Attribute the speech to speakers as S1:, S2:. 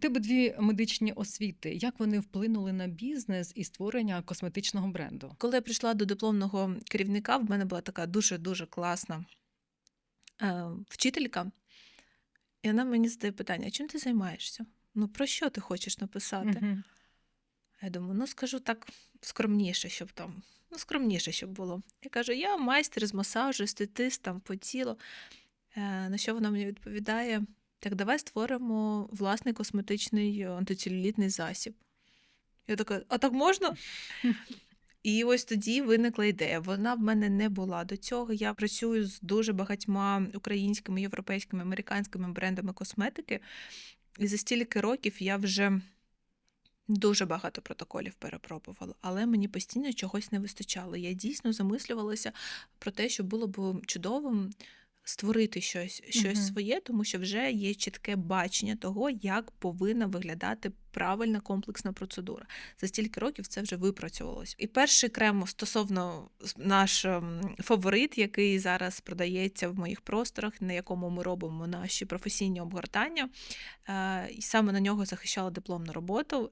S1: тебе дві медичні освіти. Як вони вплинули на бізнес і створення косметичного бренду?
S2: Коли я прийшла до дипломного керівника, в мене була така дуже-дуже класна е, вчителька, і вона мені задає питання: чим ти займаєшся? Ну, про що ти хочеш написати?
S1: Мгм.
S2: Я думаю, ну скажу так скромніше, щоб там, ну, скромніше, щоб було. Я кажу, я майстер з масажу, естетист там по тілу. Е, на що вона мені відповідає? Так, давай створимо власний косметичний антицелюлітний засіб. Я така, а так можна? І ось тоді виникла ідея. Вона в мене не була до цього. Я працюю з дуже багатьма українськими, європейськими, американськими брендами косметики. І за стільки років я вже дуже багато протоколів перепробувала, але мені постійно чогось не вистачало. Я дійсно замислювалася про те, що було б чудовим створити щось, щось
S1: Мгм.
S2: своє, тому що вже є чітке бачення того, як повинна виглядати правильна комплексна процедура. За стільки років це вже випрацьовувалось. І перший крем стосовно наш ем, фаворит, який зараз продається в моїх просторах, на якому ми робимо наші професійні обгортання. Е, І саме на нього захищала дипломну роботу.